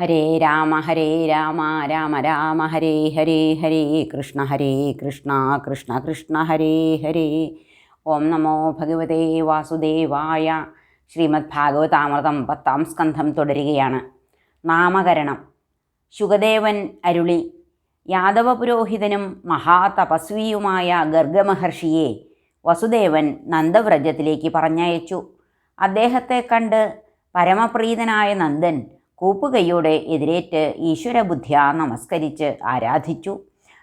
ഹരേ രാമ ഹരേ രാമ രാമ രാമ ഹരേ ഹരേ ഹരേ കൃഷ്ണ ഹരേ കൃഷ്ണ കൃഷ്ണ കൃഷ്ണ ഹരേ ഹരേ. ഓം നമോ ഭഗവതേ വാസുദേവായ. ശ്രീമദ് ഭാഗവതാമൃതം പത്താം സ്കന്ധം തുടരുകയാണ്. നാമകരണം. ശുഗദേവൻ അരുളി. യാദവ പുരോഹിതനും മഹാതപസ്വിയുമായ ഗർഗമഹർഷിയെ വസുദേവൻ നന്ദവ്രജത്തിലേക്ക് പറഞ്ഞയച്ചു. അദ്ദേഹത്തെ കണ്ട് പരമപ്രീതനായ നന്ദൻ കൂപ്പുകൈയോടെ എതിരേറ്റ് ഈശ്വരബുദ്ധ്യ നമസ്കരിച്ച് ആരാധിച്ചു.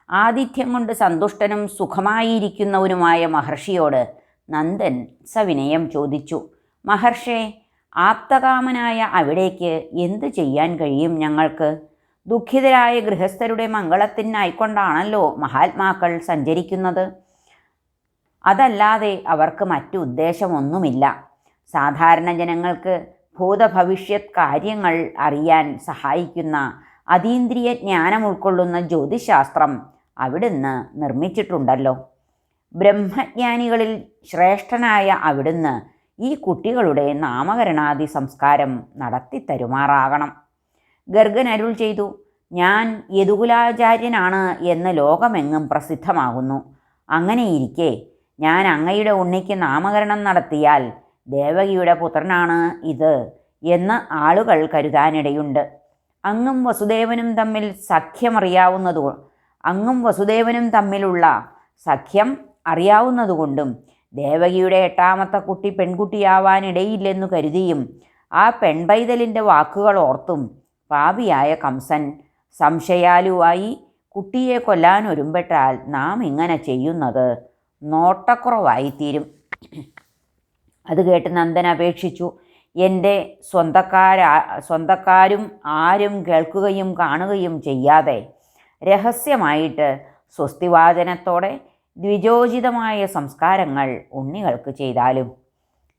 ആതിഥ്യം കൊണ്ട് സന്തുഷ്ടനും സുഖമായിരിക്കുന്നവനുമായ മഹർഷിയോട് നന്ദൻ സവിനയം ചോദിച്ചു. മഹർഷേ ആപ്തകാമനായ അവിടേക്ക് എന്തു ചെയ്യാൻ കഴിയും ഞങ്ങൾക്ക്? ദുഃഖിതരായ ഗൃഹസ്ഥരുടെ മംഗളത്തിനായിക്കൊണ്ടാണല്ലോ മഹാത്മാക്കൾ സഞ്ചരിക്കുന്നത്. അതല്ലാതെ അവർക്ക് മറ്റു ഉദ്ദേശമൊന്നുമില്ല. സാധാരണ ജനങ്ങൾക്ക് ഭൂതഭവിഷ്യത് കാര്യങ്ങൾ അറിയാൻ സഹായിക്കുന്ന അതീന്ദ്രിയ ജ്ഞാനം ഉൾക്കൊള്ളുന്ന ജ്യോതിശാസ്ത്രം അവിടുന്ന് നിർമ്മിച്ചിട്ടുണ്ടല്ലോ. ബ്രഹ്മജ്ഞാനികളിൽ ശ്രേഷ്ഠനായ അവിടുന്ന് ഈ കുട്ടികളുടെ നാമകരണാദി സംസ്കാരം നടത്തി തരുമാറാകണം. ഗർഗൻ അരുൾ ചെയ്തു ഞാൻ യദുകുലാചാര്യനാണ് എന്ന് ലോകമെങ്ങും പ്രസിദ്ധമാകുന്നു. അങ്ങനെയിരിക്കെ ഞാൻ അങ്ങയുടെ ഉണ്ണിക്ക് നാമകരണം നടത്തിയാൽ ദേവകിയുടെ പുത്രനാണ് ഇത് എന്ന് ആളുകൾ കരുതാനിടയുണ്ട്. അങ്ങും വസുദേവനും തമ്മിൽ സഖ്യമറിയാവുന്നതു അങ്ങും വസുദേവനും തമ്മിലുള്ള സഖ്യം അറിയാവുന്നതുകൊണ്ടും ദേവകിയുടെ എട്ടാമത്തെ കുട്ടി പെൺകുട്ടിയാവാനിടയില്ലെന്നു കരുതിയും ആ പെൺപൈതലിന്റെ വാക്കുകൾ ഓർത്തും പാപിയായ കംസൻ സംശയാലുവായി കുട്ടിയെ കൊല്ലാൻ ഒരുമ്പെട്ടാൽ നാം ഇങ്ങനെ ചെയ്യുന്നത് നോട്ടക്കുറവായിത്തീരും. അത് കേട്ട് നന്ദൻ അപേക്ഷിച്ചു. എന്റെ സ്വന്തക്കാരാ സ്വന്തക്കാരും ആരും കേൾക്കുകയും കാണുകയും ചെയ്യാതെ രഹസ്യമായിട്ട് സ്വസ്തിവാചനത്തോടെ ദ്വിജോചിതമായ സംസ്കാരങ്ങൾ ഉണ്ണികൾക്ക് ചെയ്താലും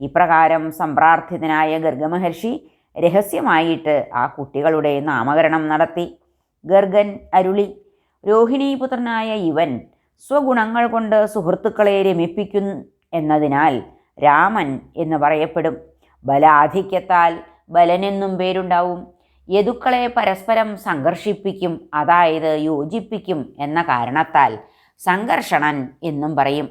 ഇപ്രകാരം സമ്പ്രാർത്ഥിതനായ ഗർഗമഹർഷി രഹസ്യമായിട്ട് ആ കുട്ടികളുടെ നാമകരണം നടത്തി. ഗർഗൻ അരുളി രോഹിണീപുത്രനായ ഇവൻ സ്വഗുണങ്ങൾ കൊണ്ട് സുഹൃത്തുക്കളെ രമിപ്പിക്കും എന്നതിനാൽ രാമൻ എന്ന് പറയപ്പെടും. ബലാധിക്യത്താൽ ബലനെന്നും പേരുണ്ടാവും. യദുക്കളെ പരസ്പരം സംഘർഷിപ്പിക്കും അതായത് യോജിപ്പിക്കും എന്ന കാരണത്താൽ സംഘർഷണൻ എന്നും പറയും.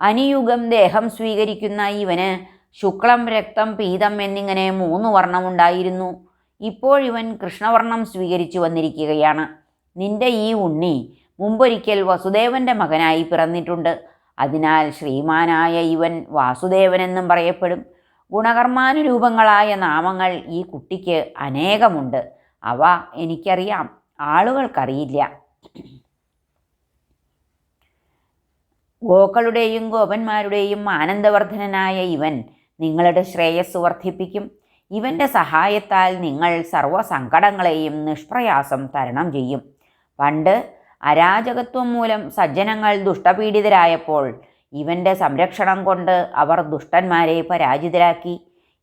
അനിയുഗം ദേഹം സ്വീകരിക്കുന്ന ഇവന് ശുക്ലം രക്തം പീതം എന്നിങ്ങനെ മൂന്ന് വർണമുണ്ടായിരുന്നു. ഇപ്പോഴിവൻ കൃഷ്ണവർണം സ്വീകരിച്ചു വന്നിരിക്കുകയാണ്. നിന്റെ ഈ ഉണ്ണി മുമ്പൊരിക്കൽ വസുദേവന്റെ മകനായി പിറന്നിട്ടുണ്ട്. അതിനാൽ ശ്രീമാനായ ഇവൻ വാസുദേവനെന്നും പറയപ്പെടും. ഗുണകർമാനുരൂപങ്ങളായ നാമങ്ങൾ ഈ കുട്ടിക്ക് അനേകമുണ്ട്. അവ എനിക്കറിയാം. ആളുകൾക്കറിയില്ല. ഗോക്കളുടെയും ഗോപന്മാരുടെയും ആനന്ദവർദ്ധനനായ ഇവൻ നിങ്ങളുടെ ശ്രേയസ് വർദ്ധിപ്പിക്കും. ഇവന്റെ സഹായത്താൽ നിങ്ങൾ സർവസങ്കടങ്ങളെയും നിഷ്പ്രയാസം തരണം ചെയ്യും. പണ്ട് അരാജകത്വം മൂലം സജ്ജനങ്ങൾ ദുഷ്ടപീഡിതരായപ്പോൾ ഇവന്റെ സംരക്ഷണം കൊണ്ട് അവർ ദുഷ്ടന്മാരെ പരാജിതരാക്കി.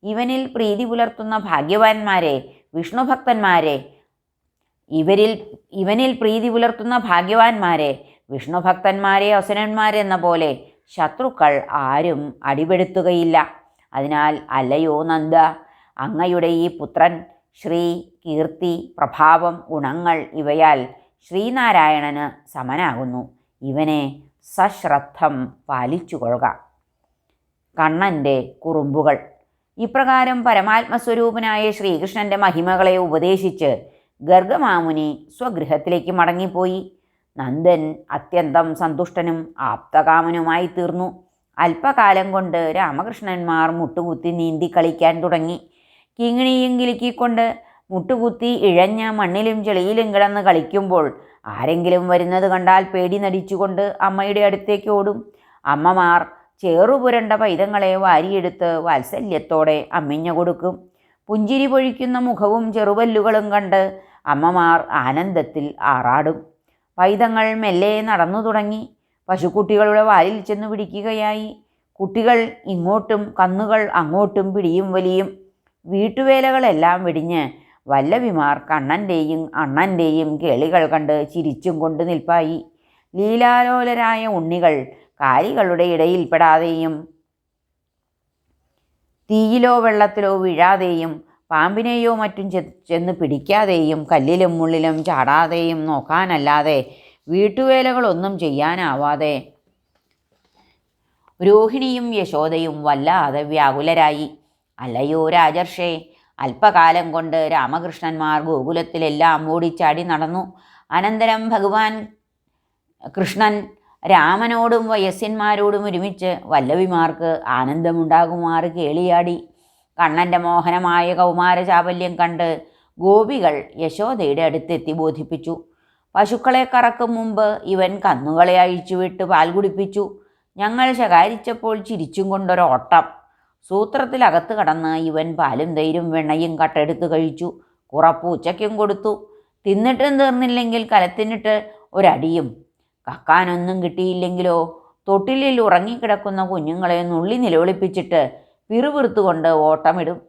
ഇവനിൽ പ്രീതി പുലർത്തുന്ന ഭാഗ്യവാന്മാരെ വിഷ്ണുഭക്തന്മാരെ ഇവരിൽ ഇവനിൽ പ്രീതി പുലർത്തുന്ന ഭാഗ്യവാന്മാരെ വിഷ്ണുഭക്തന്മാരെ അസുരന്മാരെന്ന പോലെ ശത്രുക്കൾ ആരും അടിപെടുത്തുകയില്ല. അതിനാൽ അല്ലയോ നന്ദ അങ്ങയുടെ ഈ പുത്രൻ ശ്രീ കീർത്തി പ്രഭാവം ഗുണങ്ങൾ ഇവയാൽ ശ്രീനാരായണന് സമനാകുന്നു. ഇവനെ സശ്രദ്ധം പാലിച്ചുകൊള്ളുക. കണ്ണന്റെ കുറുമ്പുകൾ. ഇപ്രകാരം പരമാത്മസ്വരൂപനായ ശ്രീകൃഷ്ണന്റെ മഹിമകളെ ഉപദേശിച്ച് ഗർഗമാമുനി സ്വഗൃഹത്തിലേക്ക് മടങ്ങിപ്പോയി. നന്ദൻ അത്യന്തം സന്തുഷ്ടനും ആപ്തകാമനുമായി തീർന്നു. അല്പകാലം കൊണ്ട് രാമകൃഷ്ണന്മാർ മുട്ടുകുത്തി നീന്തി കളിക്കാൻ തുടങ്ങി. കിങ്ങിണിയും കിലുക്കിക്കൊണ്ട് മുട്ടുകുത്തി ഇഴഞ്ഞ മണ്ണിലും ചെളിയിലും കിടന്ന് കളിക്കുമ്പോൾ ആരെങ്കിലും വരുന്നത് കണ്ടാൽ പേടി നടിച്ചുകൊണ്ട് അമ്മയുടെ അടുത്തേക്ക് ഓടും. അമ്മമാർ ചേറുപുരണ്ട പൈതങ്ങളെ വാരിയെടുത്ത് വാത്സല്യത്തോടെ അമ്മിഞ്ഞു കൊടുക്കും. പുഞ്ചിരി പൊഴിക്കുന്ന മുഖവും ചെറുവല്ലുകളും കണ്ട് അമ്മമാർ ആനന്ദത്തിൽ ആറാടും. പൈതങ്ങൾ മെല്ലെ നടന്നു തുടങ്ങി. പശുക്കുട്ടികളുടെ വാലിൽ ചെന്ന് പിടിക്കുകയായി. കുട്ടികൾ ഇങ്ങോട്ടും കന്നുകൾ അങ്ങോട്ടും പിടിയും വലിയും. വീട്ടുവേലകളെല്ലാം വെടിഞ്ഞ് വല്ലവിമാർ കണ്ണന്റെയും അണ്ണന്റെയും കേളികൾ കണ്ട് ചിരിച്ചും കൊണ്ട് നിൽപ്പായി. ലീലാലോലരായ ഉണ്ണികൾ കാലികളുടെ ഇടയിൽപ്പെടാതെയും തീയിലോ വെള്ളത്തിലോ വീഴാതെയും പാമ്പിനെയോ മറ്റും ചെന്ന് പിടിക്കാതെയും കല്ലിലും മുള്ളിലും ചാടാതെയും നോക്കാനല്ലാതെ വീട്ടുവേലകളൊന്നും ചെയ്യാനാവാതെ രോഹിണിയും യശോദയും വല്ലാതെ വ്യാകുലരായി. അല്ലയോ രാജർഷേ അല്പകാലം കൊണ്ട് രാമകൃഷ്ണന്മാർ ഗോകുലത്തിലെല്ലാം ഓടിച്ചാടി നടന്നു. അനന്തരം ഭഗവാൻ കൃഷ്ണൻ രാമനോടും വയസ്സന്മാരോടും ഒരുമിച്ച് വല്ലവിമാർക്ക് ആനന്ദമുണ്ടാകുമാറ് കേളിയാടി. കണ്ണന്റെ മോഹനമായ കൗമാര ചാബല്യം കണ്ട് ഗോപികൾ യശോദയുടെ അടുത്തെത്തി ബോധിപ്പിച്ചു. പശുക്കളെ കറക്കും മുമ്പ് ഇവൻ കന്നുകളെ അഴിച്ചുവിട്ട് പാൽ കുടിപ്പിച്ചു ഞങ്ങൾ ശകാരിച്ചപ്പോൾ ചിരിച്ചും കൊണ്ടൊരോട്ടം. സൂത്രത്തിലകത്ത് കടന്ന് ഇവൻ പാലും തൈരും വെണ്ണയും കട്ടെടുത്ത് കഴിച്ചു. കുറപ്പൂച്ചയ്ക്കും കൊടുത്തു. തിന്നിട്ടും തീർന്നില്ലെങ്കിൽ കലത്തിനിട്ട് ഒരടിയും. കക്കാനൊന്നും കിട്ടിയില്ലെങ്കിലോ? തൊട്ടിലിൽ ഉറങ്ങിക്കിടക്കുന്ന കുഞ്ഞുങ്ങളെ നുള്ളി നിലവിളിപ്പിച്ചിട്ട് പിറുപിറുത്തുകൊണ്ട് ഓട്ടമിടും.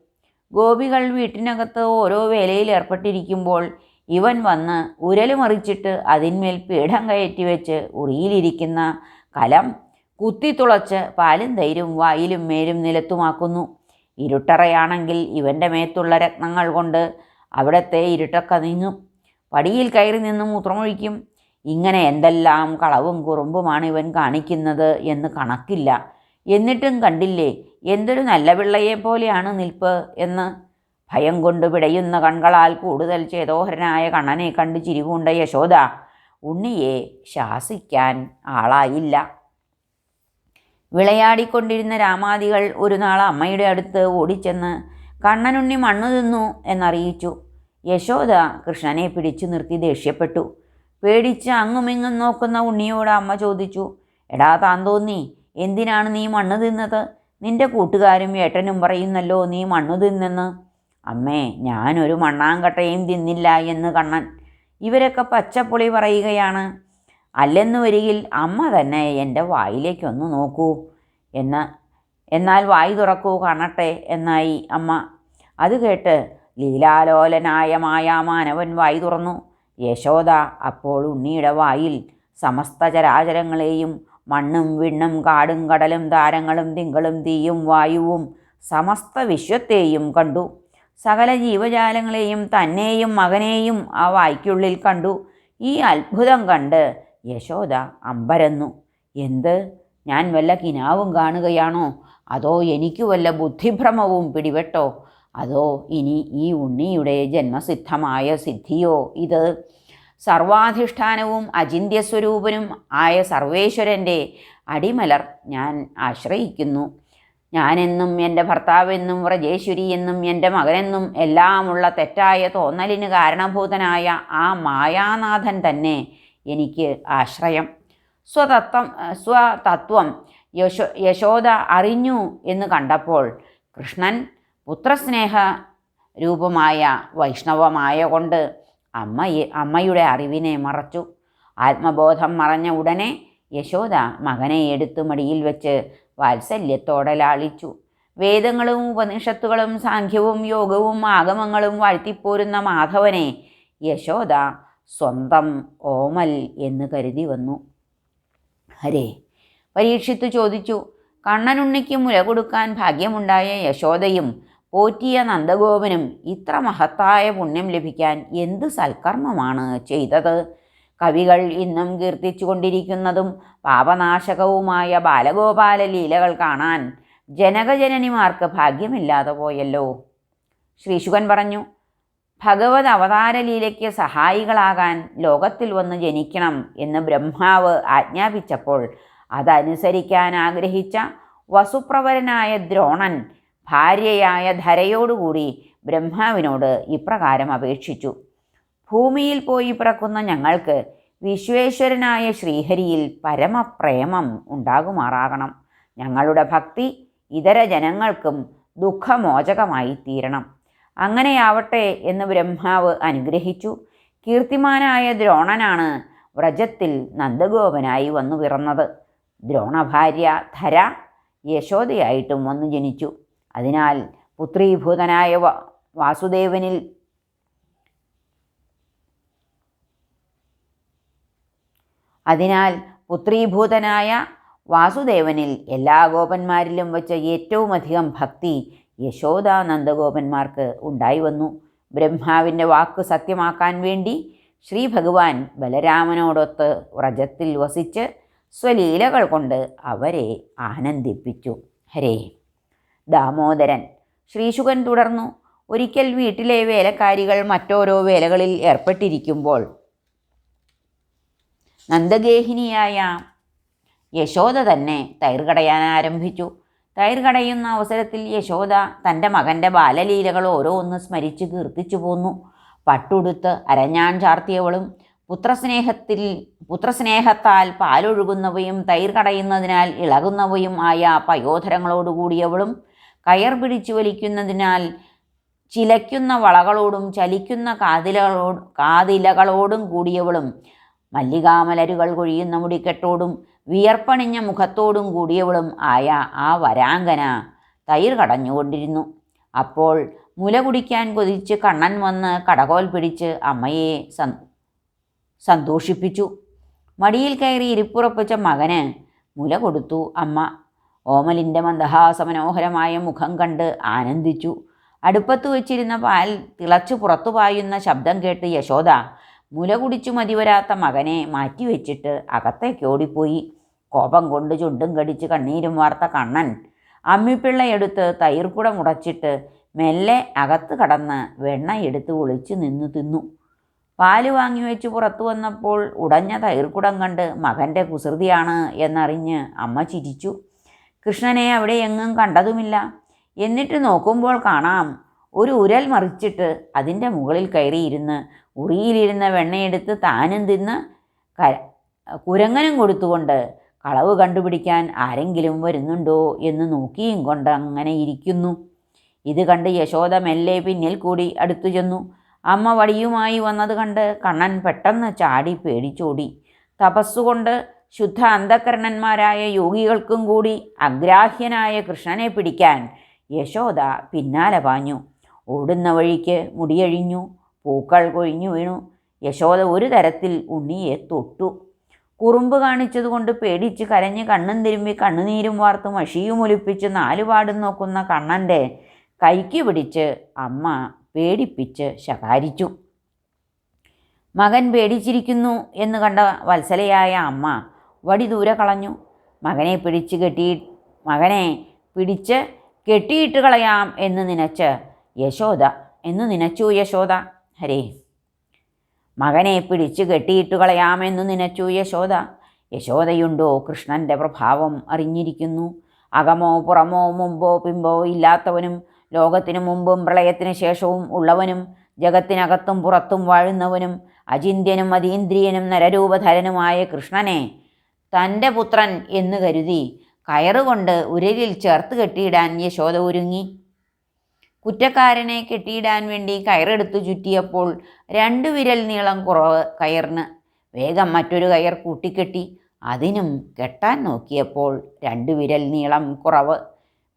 ഗോപികൾ വീട്ടിനകത്ത് ഓരോ വേലയിൽ ഏർപ്പെട്ടിരിക്കുമ്പോൾ ഇവൻ വന്ന് ഉരലുമറിച്ചിട്ട് അതിന്മേൽ പീഠം കയറ്റി വെച്ച് ഉറിയിലിരിക്കുന്ന കലം കുത്തിത്തുളച്ച് പാലും തൈരും വായിലും മേലും നിലത്തുമാക്കുന്നു. ഇരുട്ടറയാണെങ്കിൽ ഇവന്റെ മേത്തുള്ള രത്നങ്ങൾ കൊണ്ട് അവിടത്തെ ഇരുട്ടൊക്കെ നീങ്ങും. പടിയിൽ കയറി നിന്ന് മൂത്രമൊഴിക്കും. ഇങ്ങനെ എന്തെല്ലാം കളവും കുറുമ്പുമാണ് ഇവൻ കാണിക്കുന്നത് എന്ന് കണക്കില്ല. എന്നിട്ടും കണ്ടില്ലേ എന്തൊരു നല്ല പിള്ളയെ പോലെയാണ് നിൽപ്പ് എന്ന്. ഭയം കൊണ്ട് പിടയുന്ന കൺകളാൽ കൂടുതൽ ചേതോഹരനായ കണ്ണനെ കണ്ട് ചിരികൊണ്ട യശോദ ഉണ്ണിയെ ശാസിക്കാൻ ആളായില്ല. വിളയാടിക്കൊണ്ടിരുന്ന രാമാദികൾ ഒരു നാൾ അമ്മയുടെ അടുത്ത് ഓടിച്ചെന്ന് കണ്ണനുണ്ണി മണ്ണു തിന്നു എന്നറിയിച്ചു. യശോദ കൃഷ്ണനെ പിടിച്ചു നിർത്തി ദേഷ്യപ്പെട്ടു. പേടിച്ച് അങ്ങുമിങ്ങും നോക്കുന്ന ഉണ്ണിയോട് അമ്മ ചോദിച്ചു എടാ താൻ തോന്നി എന്തിനാണ് നീ മണ്ണ് തിന്നത്? നിന്റെ കൂട്ടുകാരും ഏട്ടനും പറയുന്നല്ലോ നീ മണ്ണു തിന്നെന്ന്. അമ്മേ ഞാനൊരു മണ്ണാങ്കട്ടയും തിന്നില്ല എന്ന് കണ്ണൻ ഇവരൊക്കെ പച്ചപ്പൊളി പറയുകയാണ്. അല്ലെന്ന് വരികിൽ അമ്മ തന്നെ എന്റെ വായിലേക്കൊന്ന് നോക്കൂ എന്ന്. എന്നാൽ വായി തുറക്കൂ കാണട്ടെ എന്നായി അമ്മ. അത് കേട്ട് ലീലാലോലനായ മായാമാനവൻ വായി തുറന്നു. യശോദ അപ്പോൾ ഉണ്ണിയുടെ വായിൽ സമസ്ത ചരാചരങ്ങളെയും മണ്ണും വിണ്ണും കാടും കടലും താരങ്ങളും തിങ്കളും തീയും വായുവും സമസ്ത വിശ്വത്തെയും കണ്ടു. സകല ജീവജാലങ്ങളെയും തന്നെയും മകനെയും ആ വായ്ക്കുള്ളിൽ കണ്ടു. ഈ അത്ഭുതം കണ്ട് യശോദ അമ്പരന്നു. എന്ത്? ഞാൻ വല്ല കിനാവും കാണുകയാണോ? അതോ എനിക്ക് വല്ല ബുദ്ധിഭ്രമവും പിടിപെട്ടോ? അതോ ഇനി ഈ ഉണ്ണിയുടെ ജന്മസിദ്ധമായ സിദ്ധിയോ ഇത്? സർവാധിഷ്ഠാനവും അചിന്യസ്വരൂപനും ആയ സർവേശ്വരന്റെ അടിമലർ ഞാൻ ആശ്രയിക്കുന്നു. ഞാനെന്നും എന്റെ ഭർത്താവെന്നും വ്രജേശ്വരി എന്നും എന്റെ മകനെന്നും എല്ലാമുള്ള തെറ്റായ തോന്നലിന് കാരണഭൂതനായ ആ മായാനാഥൻ തന്നെ എനിക്ക് ആശ്രയം. സ്വതത്വം സ്വതത്വം യശോ യശോദ അറിഞ്ഞു എന്ന് കണ്ടപ്പോൾ കൃഷ്ണൻ പുത്രസ്നേഹ രൂപമായ വൈഷ്ണവമായ കൊണ്ട് അമ്മയെ അമ്മയുടെ അറിവിനെ മറച്ചു. ആത്മബോധം മറഞ്ഞ ഉടനെ യശോദ മകനെ എടുത്തു മടിയിൽ വെച്ച് വാത്സല്യത്തോടെ ലാളിച്ചു വേദങ്ങളും ഉപനിഷത്തുകളും സാഖ്യവും യോഗവും ആഗമങ്ങളും വാഴ്ത്തിപ്പോരുന്ന മാധവനെ യശോദ സ്വന്തം ഓമൽ എന്ന് കരുതി വന്നു. ഹരേ പരീക്ഷിത്തു ചോദിച്ചു കണ്ണനുണ്ണിക്ക് മുല കൊടുക്കാൻ ഭാഗ്യമുണ്ടായ യശോദയും പോറ്റിയ നന്ദഗോപനും ഇത്ര മഹത്തായ പുണ്യം ലഭിക്കാൻ എന്ത് സൽക്കർമ്മമാണ് ചെയ്തത്? കവികൾ ഇന്നും കീർത്തിച്ചു കൊണ്ടിരിക്കുന്നതും പാപനാശകവുമായ ബാലഗോപാല ലീലകൾ കാണാൻ ജനകജനനിമാർക്ക് ഭാഗ്യമില്ലാതെ പോയല്ലോ. ശ്രീശുകൻ പറഞ്ഞു ഭഗവത് അവതാരലീലയ്ക്ക് സഹായികളാകാൻ ലോകത്തിൽ വന്ന് ജനിക്കണം എന്ന് ബ്രഹ്മാവ് ആജ്ഞാപിച്ചപ്പോൾ അതനുസരിക്കാൻ ആഗ്രഹിച്ച വസുപ്രവരനായ ദ്രോണൻ ഭാര്യയായ ധരയോടുകൂടി ബ്രഹ്മാവിനോട് ഇപ്രകാരം അപേക്ഷിച്ചു. ഭൂമിയിൽ പോയി പിറക്കുന്ന ഞങ്ങൾക്ക് വിശ്വേശ്വരനായ ശ്രീഹരിയിൽ പരമപ്രേമം ഉണ്ടാകുമാറാകണം. ഞങ്ങളുടെ ഭക്തി ഇതര ജനങ്ങൾക്കും ദുഃഖമോചകമായി തീരണം അങ്ങനെയാവട്ടെ എന്ന് ബ്രഹ്മാവ് അനുഗ്രഹിച്ചു. കീർത്തിമാനായ ദ്രോണനാണ് വ്രജത്തിൽ നന്ദഗോപനായി വന്നു പിറന്നത്. ദ്രോണഭാര്യ ധര യശോദയായിട്ടും വന്നു ജനിച്ചു. അതിനാൽ പുത്രീഭൂതനായ വാസുദേവനിൽ അതിനാൽ പുത്രീഭൂതനായ വാസുദേവനിൽ എല്ലാ ഗോപന്മാരിലും വച്ച് ഏറ്റവും അധികം ഭക്തി യശോദ നന്ദഗോപന്മാർക്ക് ഉണ്ടായി വന്നു ബ്രഹ്മാവിന്റെ വാക്ക് സത്യമാക്കാൻ വേണ്ടി ശ്രീ ഭഗവാൻ ബലരാമനോടൊത്ത് വ്രജത്തിൽ വസിച്ച് സ്വലീലകൾ കൊണ്ട് അവരെ ആനന്ദിപ്പിച്ചു. ഹരേ. ദാമോദരൻ ശ്രീശുകൻ തുടർന്നു. ഒരിക്കൽ വീട്ടിലെ വേലക്കാരികൾ മറ്റോരോ വേലകളിൽ ഏർപ്പെട്ടിരിക്കുമ്പോൾ നന്ദഗേഹിനിയായ യശോദ തന്നെ തൈർ കടയാൻ ആരംഭിച്ചു. കടയുന്ന അവസരത്തിൽ യശോദ തന്റെ മകന്റെ ബാലലീലകൾ ഓരോന്ന് സ്മരിച്ച് കീർത്തിച്ചു പോന്നു. പട്ടുടുത്ത് അരഞ്ഞാൻ ചാർത്തിയവളും പുത്രസ്നേഹത്തിൽ പുത്രസ്നേഹത്താൽ പാലൊഴുകുന്നവയും തൈർ കടയുന്നതിനാൽ ഇളകുന്നവയും ആയ പയോധരങ്ങളോടുകൂടിയവളും കയർ പിടിച്ചു വലിക്കുന്നതിനാൽ ചിലയ്ക്കുന്ന വളകളോടും ചലിക്കുന്ന കാതിലകളോട് കാതിലകളോടും കൂടിയവളും മല്ലികാമലരുകൾ കൊഴിയുന്ന മുടിക്കെട്ടോടും വിയർപ്പണിഞ്ഞ മുഖത്തോടും കൂടിയവളും ആയ ആ വരാങ്കന തൈർ കടഞ്ഞുകൊണ്ടിരുന്നു. അപ്പോൾ മുല കുടിക്കാൻ കൊതിച്ച് കണ്ണൻ വന്ന് കടകോൽ പിടിച്ച് അമ്മയെ സന് സന്തോഷിപ്പിച്ചു. മടിയിൽ കയറി ഇരിപ്പുറപ്പിച്ച മകന് മുല കൊടുത്തു. അമ്മ ഓമലിന്റെ മന്ദഹാസമനോഹരമായ മുഖം കണ്ട് ആനന്ദിച്ചു. അടുപ്പത്ത് വെച്ചിരുന്ന പാൽ തിളച്ചു പുറത്തു പായുന്ന ശബ്ദം കേട്ട് യശോദ മുല കുടിച്ചു മതിവരാത്ത മകനെ മാറ്റിവെച്ചിട്ട് അകത്തേക്ക് ഓടിപ്പോയി. കോപം കൊണ്ട് ചുണ്ടും കടിച്ച് കണ്ണീരും വാർത്ത കണ്ണൻ. അമ്മിപ്പിള്ളയെടുത്ത് തൈർക്കുട മുടച്ചിട്ട് മെല്ലെ അകത്ത് കടന്ന് വെണ്ണ എടുത്ത് ഒളിച്ചു നിന്ന് തിന്നു. പാൽ വാങ്ങി വെച്ച് പുറത്തു വന്നപ്പോൾ ഉടഞ്ഞ തൈർക്കുടം കണ്ട് മകന്റെ കുസൃതിയാണ് എന്നറിഞ്ഞ് അമ്മ ചിരിച്ചു. കൃഷ്ണനെ അവിടെ എങ്ങും കണ്ടതുമില്ല. എന്നിട്ട് നോക്കുമ്പോൾ കാണാം ഒരു ഉരൽ മറിച്ചിട്ട് അതിന്റെ മുകളിൽ കയറിയിരുന്ന് ഉറിയിലിരുന്ന വെണ്ണയെടുത്ത് താനും തിന്ന് ക കുരങ്ങനും കൊടുത്തുകൊണ്ട് കളവ് കണ്ടുപിടിക്കാൻ ആരെങ്കിലും വരുന്നുണ്ടോ എന്ന് നോക്കിയും കൊണ്ട് അങ്ങനെ ഇരിക്കുന്നു. ഇത് കണ്ട് യശോദ മെല്ലെ പിന്നിൽ കൂടി അടുത്തു ചെന്നു. അമ്മ വടിയുമായി വന്നത് കണ്ട് കണ്ണൻ പെട്ടെന്ന് ചാടി പേടിച്ചോടി. തപസ്സുകൊണ്ട് ശുദ്ധ അന്ധകരണന്മാരായ യോഗികൾക്കും കൂടി അഗ്രാഹ്യനായ കൃഷ്ണനെ പിടിക്കാൻ യശോദ പിന്നാലെ പാഞ്ഞു. ഓടുന്ന വഴിക്ക് മുടിയഴിഞ്ഞു. പൂക്കൾ കൊഴിഞ്ഞു വീണു. യശോദ ഒരു തരത്തിൽ ഉണ്ണിയെ തൊട്ടു. കുറുമ്പ് കാണിച്ചതുകൊണ്ട് പേടിച്ച് കരഞ്ഞ് കണ്ണും തിരുമ്പി കണ്ണുനീരും വാർത്ത് മഷിയും ഒലിപ്പിച്ച് നാലുപാടും നോക്കുന്ന കണ്ണന്റെ കൈക്ക് പിടിച്ച് അമ്മ പേടിപ്പിച്ച് ശകാരിച്ചു. മകൻ പേടിച്ചിരിക്കുന്നു എന്ന് കണ്ട വത്സലയായ അമ്മ വടി ദൂരെ കളഞ്ഞു. മകനെ പിടിച്ച് കെട്ടി മകനെ പിടിച്ച് കെട്ടിയിട്ട് കളയാം എന്ന് നനച്ച് യശോദ എന്ന് നനച്ചു യശോദ. ഹരേ. മകനെ പിടിച്ചു കെട്ടിയിട്ട് കളയാമെന്നു നനച്ചു യശോദ. യശോദയുണ്ടോ കൃഷ്ണന്റെ പ്രഭാവം അറിഞ്ഞിരിക്കുന്നു. അകമോ പുറമോ മുമ്പോ പിമ്പോ ഇല്ലാത്തവനും ലോകത്തിനു മുമ്പും പ്രളയത്തിന് ശേഷവും ഉള്ളവനും ജഗത്തിനകത്തും പുറത്തും വാഴുന്നവനും അചിന്ത്യനും അതീന്ദ്രിയനും നരരൂപധരനുമായ കൃഷ്ണനെ തന്റെ പുത്രൻ എന്ന് കരുതി കയറുകൊണ്ട് ഉരലിൽ ചേർത്ത് കെട്ടിയിടാൻ യശോദ ഒരുങ്ങി. കുറ്റക്കാരനെ കെട്ടിയിടാൻ വേണ്ടി കയറെടുത്ത് ചുറ്റിയപ്പോൾ രണ്ടു വിരൽ നീളം കുറവ് കയറിന്. വേഗം മറ്റൊരു കയർ കൂട്ടിക്കെട്ടി. അതിനും കെട്ടാൻ നോക്കിയപ്പോൾ രണ്ടു വിരൽ നീളം കുറവ്.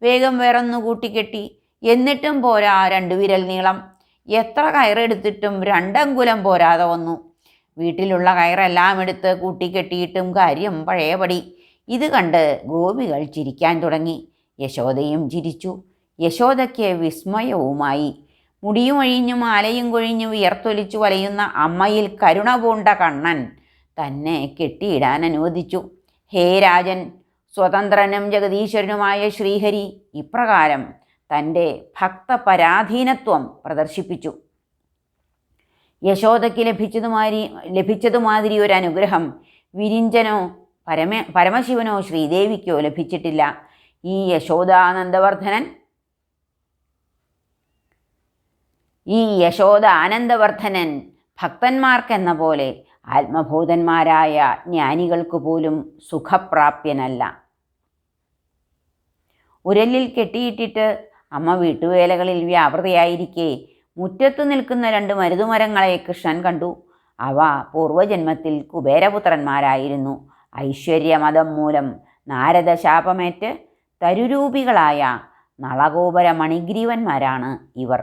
വേഗം വേറൊന്ന് കൂട്ടിക്കെട്ടി. എന്നിട്ടും പോരാ രണ്ടു വിരൽ നീളം. എത്ര കയറെടുത്തിട്ടും രണ്ടങ്കുലം പോരാതെ വന്നു. വീട്ടിലുള്ള കയറെല്ലാം എടുത്ത് കൂട്ടിക്കെട്ടിയിട്ടും കാര്യം പഴയപടി. ഇത് കണ്ട് ഗോപികൾ ചിരിക്കാൻ തുടങ്ങി. യശോദയും ചിരിച്ചു. യശോദയ്ക്ക് വിസ്മയവുമായി. മുടിയും ആലയും കൊഴിഞ്ഞു വിയർത്തൊലിച്ചു വലയുന്ന അമ്മയിൽ കരുണ പൂണ്ട കണ്ണൻ തന്നെ കെട്ടിയിടാൻ അനുവദിച്ചു. ഹേ രാജൻ സ്വതന്ത്രനും ജഗദീശ്വരനുമായ ശ്രീഹരി ഇപ്രകാരം തന്റെ ഭക്തപരാധീനത്വം പ്രദർശിപ്പിച്ചു. യശോദയ്ക്ക് ലഭിച്ചതുമാതിരി ലഭിച്ചതുമാതിരി ഒരു അനുഗ്രഹം വിരിഞ്ചനോ പരമ പരമശിവനോ ശ്രീദേവിക്കോ ലഭിച്ചിട്ടില്ല. ഈ യശോദാനന്ദവർദ്ധനൻ ഈ യശോദ ആനന്ദവർദ്ധനൻ ഭക്തന്മാർക്കെന്ന പോലെ ആത്മഭൂതന്മാരായ ജ്ഞാനികൾക്ക് പോലും സുഖപ്രാപ്യനല്ല. ഉരലിൽ കെട്ടിയിട്ടിട്ട് അമ്മ വീട്ടുവേലകളിൽ വ്യാപൃതയായിരിക്കെ മുറ്റത്തു നിൽക്കുന്ന രണ്ട് മരുതുമരങ്ങളെ കൃഷ്ണൻ കണ്ടു. അവ പൂർവജന്മത്തിൽ കുബേരപുത്രന്മാരായിരുന്നു. ഐശ്വര്യമതം മൂലം നാരദ ശാപമേറ്റ് തരുരൂപികളായ നളഗോപര മണിഗ്രീവന്മാരാണ് ഇവർ.